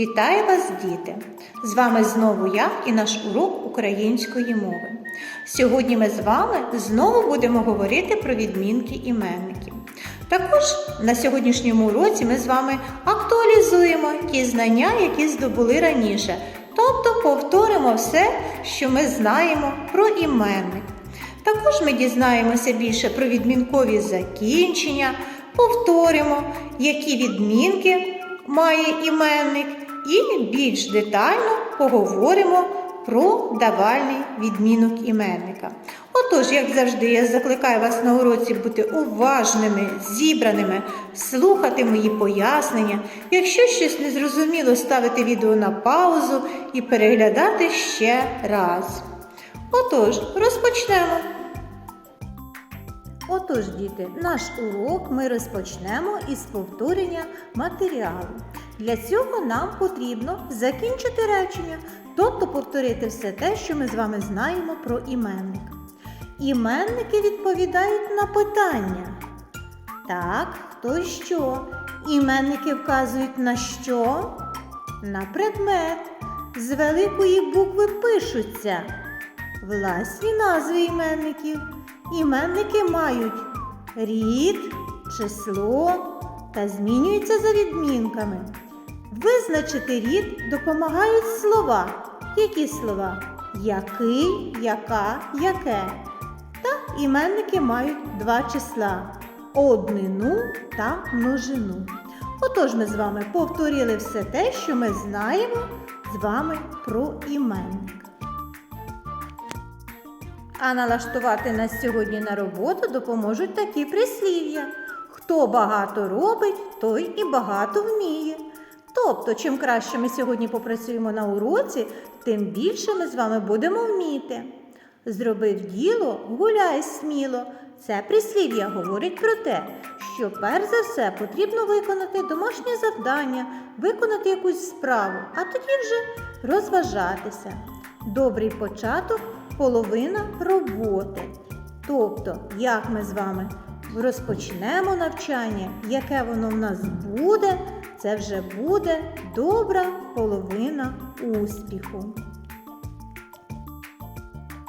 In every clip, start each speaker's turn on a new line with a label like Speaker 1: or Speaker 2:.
Speaker 1: Вітаю вас, діти! З вами знову я і наш урок української мови. Сьогодні ми з вами знову будемо говорити про відмінки іменників. Також на сьогоднішньому уроці ми з вами актуалізуємо ті знання, які здобули раніше, тобто повторимо все, що ми знаємо про іменник. Також ми дізнаємося більше про відмінкові закінчення, повторимо, які відмінки має іменник, і більш детально поговоримо про давальний відмінок іменника. Отож, як завжди, я закликаю вас на уроці бути уважними, зібраними, слухати мої пояснення. Якщо щось незрозуміло, ставити відео на паузу і переглядати ще раз. Отож, розпочнемо. Отож, діти, наш урок ми розпочнемо із повторення матеріалу. Для цього нам потрібно закінчити речення, тобто повторити все те, що ми з вами знаємо про іменник. Іменники відповідають на питання. Так, хто що? Іменники вказують на що? На предмет. З великої букви пишуться власні назви іменників. Іменники мають рід, число та змінюються за відмінками. Визначити рід допомагають слова. Які слова? Який, яка, яке. Та іменники мають два числа однину та множину. Отож ми з вами повторили все те, що ми знаємо з вами про іменник. А налаштувати нас сьогодні на роботу допоможуть такі прислів'я. Хто багато робить, той і багато вміє. Тобто, чим краще ми сьогодні попрацюємо на уроці, тим більше ми з вами будемо вміти. Зробив діло, гуляй сміло. Це прислів'я говорить про те, що перш за все потрібно виконати домашнє завдання, виконати якусь справу, а тоді вже розважатися. Добрий початок половина роботи. Тобто, як ми з вами розпочнемо навчання, яке воно в нас буде, це вже буде добра половина успіху.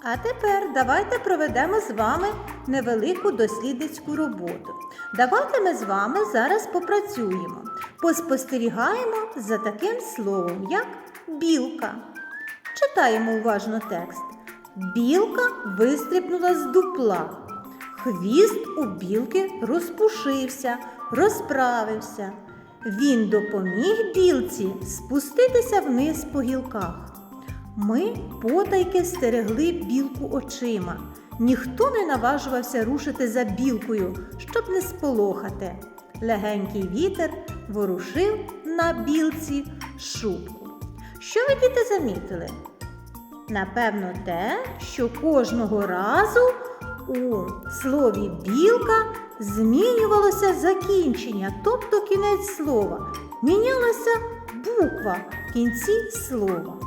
Speaker 1: А тепер давайте проведемо з вами невелику дослідницьку роботу. Давайте ми з вами зараз попрацюємо, поспостерігаємо за таким словом, як білка. Читаємо уважно текст. Білка вистрибнула з дупла. Хвіст у білки розпушився, розправився. Він допоміг білці спуститися вниз по гілках. Ми потайки стерегли білку очима. Ніхто не наважувався рушити за білкою, щоб не сполохати. Легенький вітер ворушив на білці шубку. Що ви діти замітили? Напевно, те, що кожного разу у слові білка змінювалося закінчення, тобто кінець слова. Мінялася буква в кінці слова.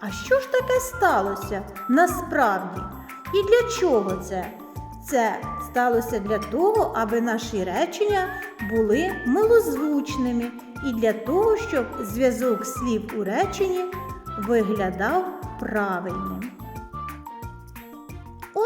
Speaker 1: А що ж таке сталося насправді? І для чого це? Це сталося для того, аби наші речення були милозвучними і для того, щоб зв'язок слів у реченні виглядав правильним.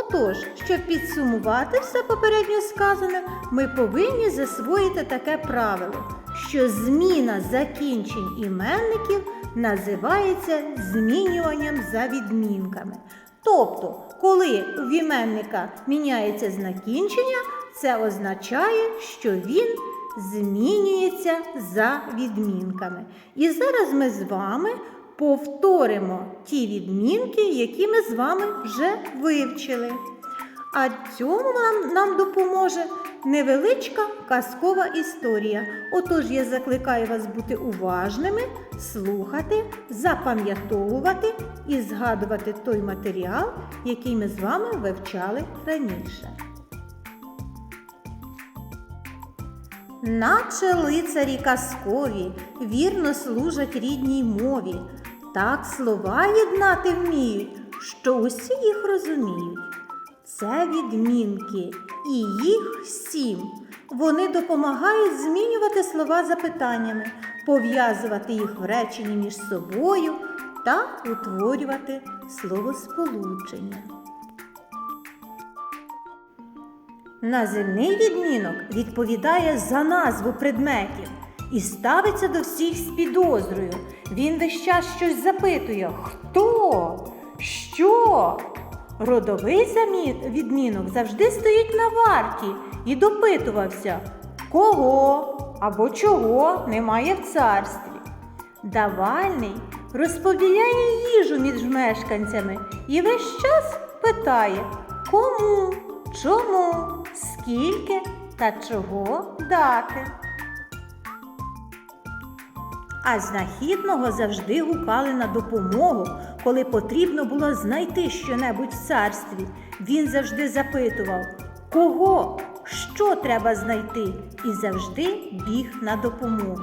Speaker 1: Отож, щоб підсумувати все попередньо сказане, ми повинні засвоїти таке правило, що зміна закінчень іменників називається змінюванням за відмінками. Тобто, коли у іменника міняється закінчення, це означає, що він змінюється за відмінками. І зараз ми з вами повторимо ті відмінки, які ми з вами вже вивчили. А цьому нам, нам допоможе невеличка казкова історія. Отож, я закликаю вас бути уважними, слухати, запам'ятовувати і згадувати той матеріал, який ми з вами вивчали раніше. Наче лицарі казкові, вірно служать рідній мові, так слова єднати вміють, що усі їх розуміють. Це відмінки, і їх сім. Вони допомагають змінювати слова запитаннями, пов'язувати їх в реченні між собою та утворювати словосполучення. Називний відмінок відповідає за назву предметів і ставиться до всіх з підозрою. Він весь час щось запитує: хто? Що? Родовий відмінок завжди стоїть на варті і допитувався, кого або чого немає в царстві. Давальний розподіляє їжу між мешканцями і весь час питає, кому, чому, скільки та чого дати. А знахідного завжди гукали на допомогу, коли потрібно було знайти щонебудь в царстві. Він завжди запитував, кого, що треба знайти, і завжди біг на допомогу.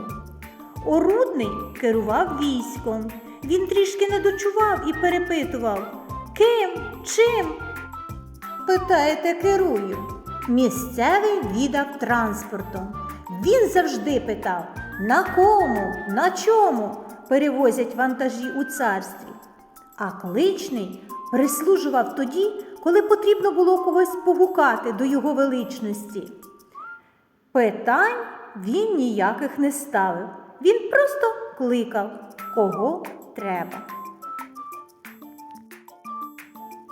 Speaker 1: Орудний керував військом. Він трішки не дочував і перепитував Ким? Чим? Питаєте, керую. Місцевий відав транспортом. Він завжди питав, на кому, на чому перевозять вантажі у царстві. А кличний прислужував тоді, коли потрібно було когось погукати до його величності. Питань він ніяких не ставив. Він просто кликав, кого треба.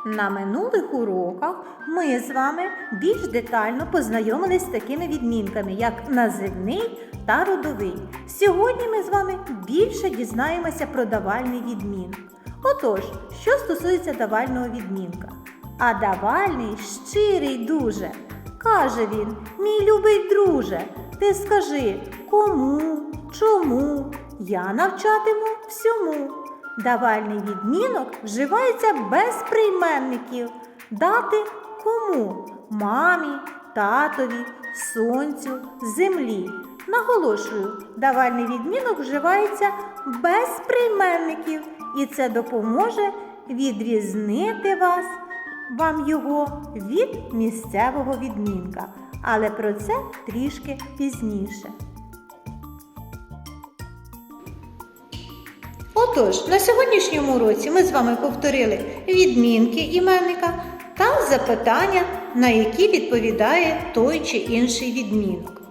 Speaker 1: На минулих уроках ми з вами більш детально познайомились з такими відмінками, як називний та родовий. Сьогодні ми з вами більше дізнаємося про давальний відмінок. Отож, що стосується давального відмінка. А давальний щирий дуже. Каже він, мій любий друже, ти скажи, кому, чому я навчатиму всьому. Давальний відмінок вживається без прийменників. Дати кому? Мамі, татові, сонцю, землі. Наголошую, давальний відмінок вживається без прийменників, і це допоможе відрізнити вас, вам його від місцевого відмінка. Але про це трішки пізніше. Отож, на сьогоднішньому уроці ми з вами повторили відмінки іменника та запитання, на які відповідає той чи інший відмінок.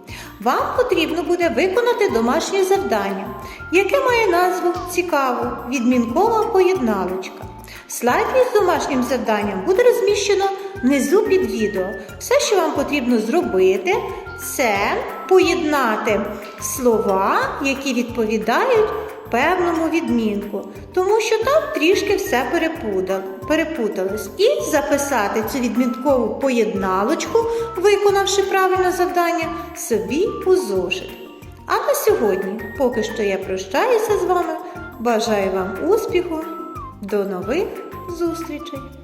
Speaker 1: Вам потрібно буде виконати домашнє завдання, яке має назву цікаву відмінкова поєдналочка. Слайд із домашнім завданням буде розміщено внизу під відео. Все, що вам потрібно зробити, це поєднати слова, які відповідають певному відмінку, тому що там трішки все перепуталось. І записати цю відмінкову поєдналочку, виконавши правильне завдання, собі у зошит. А на сьогодні, поки що я прощаюся з вами, бажаю вам успіху, до нових зустрічей!